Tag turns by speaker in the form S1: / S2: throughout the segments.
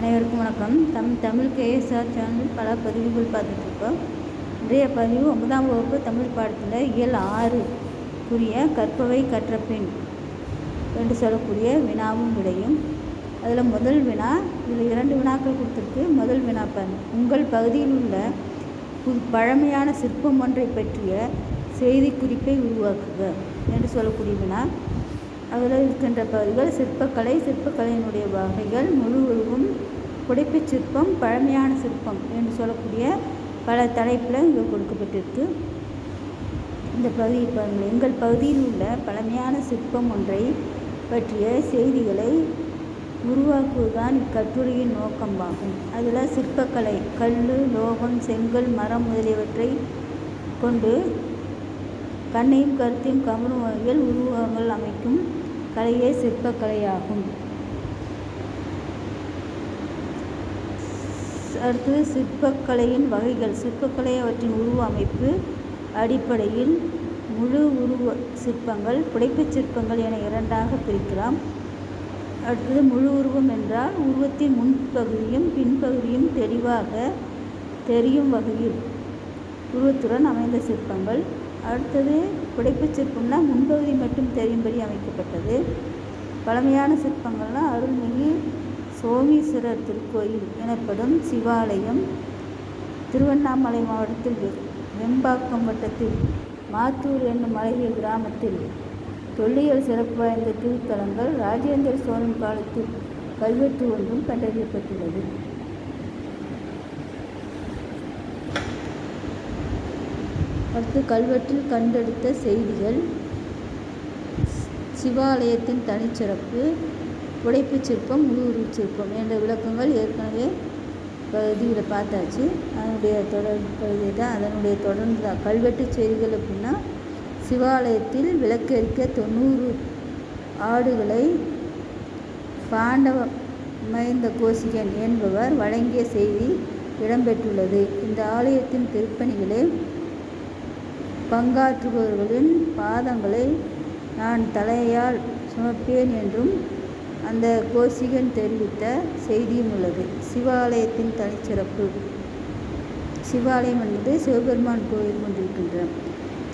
S1: அனைவருக்கும் வணக்கம். தம் Tamil KSR channel பல பதிவுகள் பார்த்துட்ருக்கோம். இன்றைய பதிவு ஒன்பதாம் வகுப்பு தமிழ் பாடத்தில் இயல் ஆறு குறிய கற்பவை கற்ற என்று சொல்லக்கூடிய வினாவும் விடையும். அதில் முதல் வினா இதில் இரண்டு வினாக்கள் கொடுத்துருக்கு. முதல் வினா பாருங்க உங்கள் பகுதியில் உள்ள புது பழமையான சிற்பம் ஒன்றை பற்றிய செய்திக்குறிப்பை உருவாக்குக என்று சொல்லக்கூடிய வினா. அதில் இருக்கின்ற பகுதிகள் சிற்பக்கலை சிற்பக்கலையினுடைய வகைகள் முழு உருவம் புடைப்புச் சிற்பம் பழமையான சிற்பம் என்று சொல்லக்கூடிய பல தலைப்பில் இங்கே கொடுக்கப்பட்டிருக்கு. இந்த பகுதி பாருங்கள். எங்கள் பகுதியில் உள்ள பழமையான சிற்பம் ஒன்றை பற்றிய செய்திகளை உருவாக்குவதுதான் இக்கட்டுரையின் நோக்கமாகும். அதில் சிற்பக்கலை கல் லோகம் செங்கல் மரம் முதலியவற்றை கொண்டு கண்ணையும் கருத்தையும் கவரும் வகையில் உருவகங்கள் அமைக்கும் கலையே சிற்பக்கலையாகும் அடுத்தது சிற்பக்கலையின் வகைகள். சிற்பக்கலை அவற்றின் உருவ அமைப்பு அடிப்படையில் முழு உருவ சிற்பங்கள் புடைப்புச் சிற்பங்கள் என இரண்டாக பிரிக்கலாம். அடுத்தது முழு உருவம் என்றால் உருவத்தின் முன்பகுதியும் பின்பகுதியும் தெளிவாக தெரியும் வகையில் உருவத்துடன் அமைந்த சிற்பங்கள். அடுத்தது புடைப்பு சிற்பம்னா முன்பகுதி மட்டும் தெரியும்படி அமைக்கப்பட்டது. பழமையான சிற்பங்கள்னால் அருள்மிகு சோமீஸ்வரர் திருக்கோயில் எனப்படும் சிவாலயம் திருவண்ணாமலை மாவட்டத்தில் வெம்பாக்கம் வட்டத்தில் மாத்தூர் என்னும் அழகிய கிராமத்தில் தொல்லியல் சிறப்பு வாய்ந்த திருத்தலங்கள் ராஜேந்திர சோழன் காலத்தில் கல்வெட்டு ஒன்றும் கண்டறியப்பட்டுள்ளது. அடுத்து கல்வெட்டில் கண்டெடுத்த செய்திகள். சிவாலயத்தின் தனிச்சிறப்பு புடைப்புச் சிற்பம் முழு சிற்பம் என்ற விளக்கங்கள் ஏற்கனவே பகுதியில் பார்த்தாச்சு. அதனுடைய தொடர் பகுதி தான் அதனுடைய தொடர்ந்து தான். கல்வெட்டு செய்திகள் அப்படின்னா சிவாலயத்தில் விளக்கெரிக்க தொண்ணூறு ஆடுகளை பாண்டவ மைந்த கோசிகன் என்பவர் வழங்கிய செய்தி இடம்பெற்றுள்ளது. இந்த ஆலயத்தின் திருப்பணிகளை பங்காற்றுபவர்களின் பாதங்களை நான் தலையால் சுமப்பேன் என்றும் அந்த கோசிகன் தெரிவித்த செய்தியும் உள்ளது. சிவாலயத்தின் தனிச்சிறப்பு. சிவாலயம் என்பது சிவபெருமான் கோயில் கொண்டிருக்கின்றன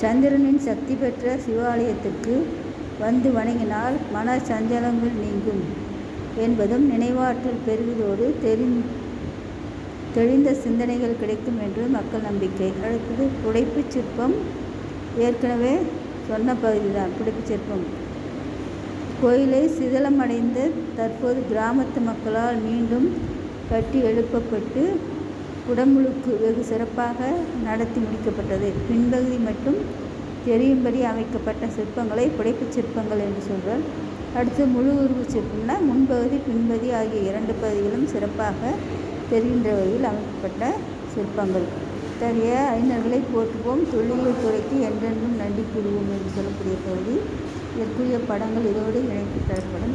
S1: சந்திரனின் சக்தி பெற்ற சிவாலயத்திற்கு வந்து வணங்கினால் மன சஞ்சலங்கள் நீங்கும் என்பதும் நினைவாற்றல் பெறுவதோடு தெரி தெளிந்த சிந்தனைகள் கிடைக்கும் என்று மக்கள் நம்பிக்கை. அடுத்தது புடைப்புச் சிற்பம். ஏற்கனவே சொன்ன பகுதி தான் புடைப்புச் சிற்பம். கோயிலை சிதிலமடைந்த தற்போது கிராமத்து மக்களால் மீண்டும் கட்டி எழுப்பப்பட்டு குடமுழுக்கு வெகு சிறப்பாக நடத்தி முடிக்கப்பட்டது. பின்பகுதி மட்டும் தெரியும்படி அமைக்கப்பட்ட சிற்பங்களை புடைப்புச் சிற்பங்கள் என்று சொல்வர். அடுத்து முழு உருவ சிற்பம்னா முன்பகுதி பின்பகுதி ஆகிய இரண்டு பகுதிகளும் சிறப்பாக தெரிகின்ற வகையில் அமைக்கப்பட்ட சிற்பங்கள். இத்தகைய அறிஞர்களை போற்றுவோம். தொல்லியல் துறைக்கு என்றென்றும் நன்றி கூறுவோம் என்று சொல்லக்கூடிய பகுதி இதற்குரிய படங்கள் இதோடு இணைத்து தரப்படும்.